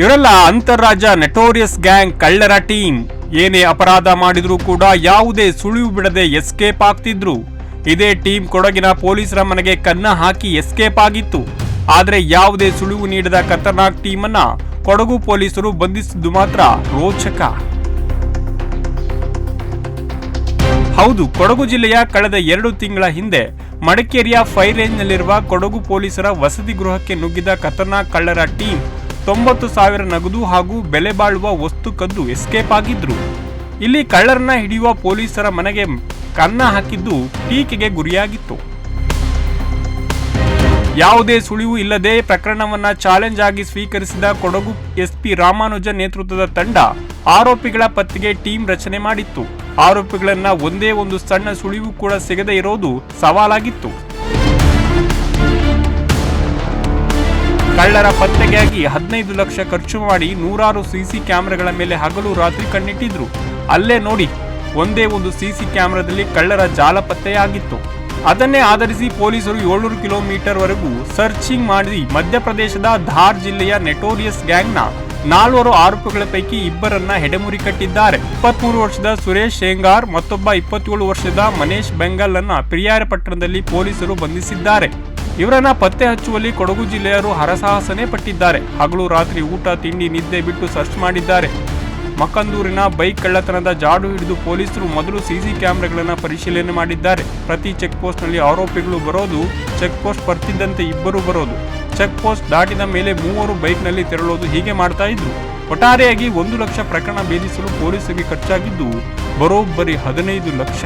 ಇವರೆಲ್ಲ ಅಂತಾರಾಜ್ಯ ನೆಟೋರಿಯಸ್ ಗ್ಯಾಂಗ್ ಕಳ್ಳರ ಟೀಮ್ ಏನೇ ಅಪರಾಧ ಮಾಡಿದ್ರೂ ಕೂಡ ಯಾವುದೇ ಸುಳಿವು ಬಿಡದೆ ಎಸ್ಕೇಪ್ ಆಗ್ತಿದ್ರು. ಇದೇ ಟೀಮ್ ಕೊಡಗಿನ ಪೊಲೀಸರ ಮನೆಗೆ ಕನ್ನ ಹಾಕಿ ಎಸ್ಕೇಪ್ ಆಗಿತ್ತು. ಆದರೆ ಯಾವುದೇ ಸುಳಿವು ನೀಡದ ಖತರ್ನಾಕ್ ಟೀಮ್ ಅನ್ನ ಕೊಡಗು ಪೊಲೀಸರು ಬಂಧಿಸಿದ್ದು ಮಾತ್ರ ರೋಚಕ. ಹೌದು, ಕೊಡಗು ಜಿಲ್ಲೆಯ ಕಳೆದ ಎರಡು ತಿಂಗಳ ಹಿಂದೆ ಮಡಿಕೇರಿಯ ಫೈರ್ ರೇಂಜ್ನಲ್ಲಿರುವ ಕೊಡಗು ಪೊಲೀಸರ ವಸತಿ ಗೃಹಕ್ಕೆ ನುಗ್ಗಿದ ಖತರ್ನಾಕ್ ಕಳ್ಳರ ಟೀಮ್ ತೊಂಬತ್ತು ಸಾವಿರ ನಗದು ಹಾಗೂ ಬೆಲೆ ಬಾಳುವ ವಸ್ತು ಕದ್ದು ಎಸ್ಕೇಪ್ ಆಗಿದ್ರು. ಇಲ್ಲಿ ಕಳ್ಳರನ್ನ ಹಿಡಿಯುವ ಪೊಲೀಸರ ಮನೆಗೆ ಕನ್ನ ಹಾಕಿದ್ದು ಟೀಕೆಗೆ ಗುರಿಯಾಗಿತ್ತು. ಯಾವುದೇ ಸುಳಿವು ಇಲ್ಲದೆ ಪ್ರಕರಣವನ್ನ ಚಾಲೆಂಜ್ ಆಗಿ ಸ್ವೀಕರಿಸಿದ ಕೊಡಗು ಎಸ್ಪಿ ರಾಮಾನುಜ ನೇತೃತ್ವದ ತಂಡ ಆರೋಪಿಗಳ ಪತ್ತೆಗೆ ಟೀಮ್ ರಚನೆ ಮಾಡಿತ್ತು. ಆರೋಪಿಗಳನ್ನ ಒಂದೇ ಒಂದು ಸಣ್ಣ ಸುಳಿವು ಕೂಡ ಸಿಗದೆ ಇರೋದು ಸವಾಲಾಗಿತ್ತು. ಕಳ್ಳರ ಪತ್ತೆಗಾಗಿ ಹದಿನೈದು ಲಕ್ಷ ಖರ್ಚು ಮಾಡಿ ನೂರಾರು ಸಿಸಿ ಕ್ಯಾಮೆರಾಗಳ ಮೇಲೆ ಹಗಲು ರಾತ್ರಿ ಕಣ್ಣಿಟ್ಟಿದ್ರು. ಅಲ್ಲೇ ನೋಡಿ, ಒಂದೇ ಒಂದು ಸಿಸಿ ಕ್ಯಾಮೆರಾದಲ್ಲಿ ಕಳ್ಳರ ಜಾಲ ಪತ್ತೆಯಾಗಿತ್ತು. ಅದನ್ನೇ ಆಧರಿಸಿ ಪೊಲೀಸರು ಏಳ್ನೂರು ಕಿಲೋಮೀಟರ್ ವರೆಗೂ ಸರ್ಚಿಂಗ್ ಮಾಡಿ ಮಧ್ಯಪ್ರದೇಶದ ಧಾರ್ ಜಿಲ್ಲೆಯ ನೆಟೋರಿಯಸ್ ಗ್ಯಾಂಗ್ನ ನಾಲ್ವರು ಆರೋಪಿಗಳ ಪೈಕಿ ಇಬ್ಬರನ್ನ ಹೆಡೆಮುರಿ ಕಟ್ಟಿದ್ದಾರೆ. ಇಪ್ಪತ್ಮೂರು ವರ್ಷದ ಸುರೇಶ್ ಶೇಂಗಾರ್, ಮತ್ತೊಬ್ಬ ಇಪ್ಪತ್ತೇಳು ವರ್ಷದ ಮನೇಶ್ ಬೆಂಗಲ್ ಅನ್ನ, ಪ್ರಿಯಾರ ಪಟ್ಟಣದಲ್ಲಿ ಪೊಲೀಸರು ಬಂಧಿಸಿದ್ದಾರೆ. ಇವರನ್ನ ಪತ್ತೆ ಹಚ್ಚುವಲ್ಲಿ ಕೊಡಗು ಜಿಲ್ಲೆಯರು ಹರಸಾಹಸನೆ ಪಟ್ಟಿದ್ದಾರೆ. ಹಗಲು ರಾತ್ರಿ ಊಟ, ತಿಂಡಿ, ನಿದ್ದೆ ಬಿಟ್ಟು ಸರ್ಚ್ ಮಾಡಿದ್ದಾರೆ. ಮಕ್ಕಂದೂರಿನ ಬೈಕ್ ಕಳ್ಳತನದ ಜಾಡು ಹಿಡಿದು ಪೊಲೀಸರು ಮೊದಲು ಸಿಸಿ ಕ್ಯಾಮೆರಾಗಳನ್ನು ಪರಿಶೀಲನೆ ಮಾಡಿದ್ದಾರೆ. ಪ್ರತಿ ಚೆಕ್ ಪೋಸ್ಟ್ನಲ್ಲಿ ಆರೋಪಿಗಳು ಬರೋದು ಚೆಕ್ ಪೋಸ್ಟ್ ಬರ್ತಿದ್ದಂತೆ ಇಬ್ಬರು ಬರೋದು. ಚೆಕ್ ಪೋಸ್ಟ್ ದಾಟಿದ ಮೇಲೆ ಮೂವರು ಬೈಕ್ನಲ್ಲಿ ತೆರಳೋದು ಹೀಗೆ ಮಾಡ್ತಾ ಇದ್ರು. ಒಟ್ಟಾರೆಯಾಗಿ ಒಂದು ಲಕ್ಷ ಪ್ರಕರಣ ಭೇದಿಸಲು ಪೊಲೀಸರಿಗೆ ಖರ್ಚಾಗಿದ್ದು ಬರೋಬ್ಬರಿ ಹದಿನೈದು ಲಕ್ಷ.